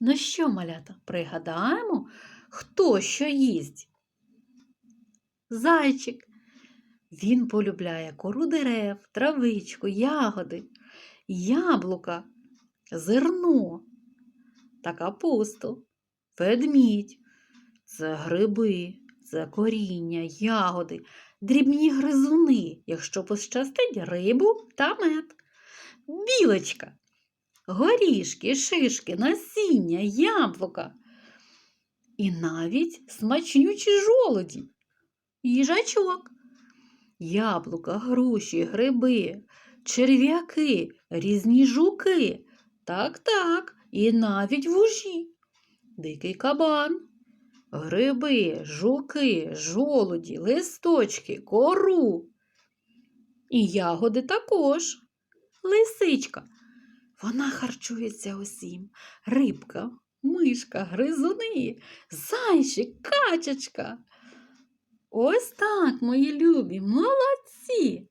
Ну що, малята, пригадаємо, хто що їсть? Зайчик. Він полюбляє кору дерев, травичку, ягоди, яблука, зерно та капусту, ведмідь. Це гриби, це коріння, ягоди, дрібні гризуни, якщо пощастить рибу та мед. Білочка, горішки, шишки, насіння, яблука. І навіть смачнючі жолоді, їжачок, яблука, груші, гриби, черв'яки, різні жуки. Так, так, і навіть вужі, дикий кабан. Гриби, жуки, жолуді, листочки, кору. І ягоди також. Лисичка. Вона харчується усім. Рибка, мишка, гризуни, зайчик, качечка. Ось так, мої любі, молодці.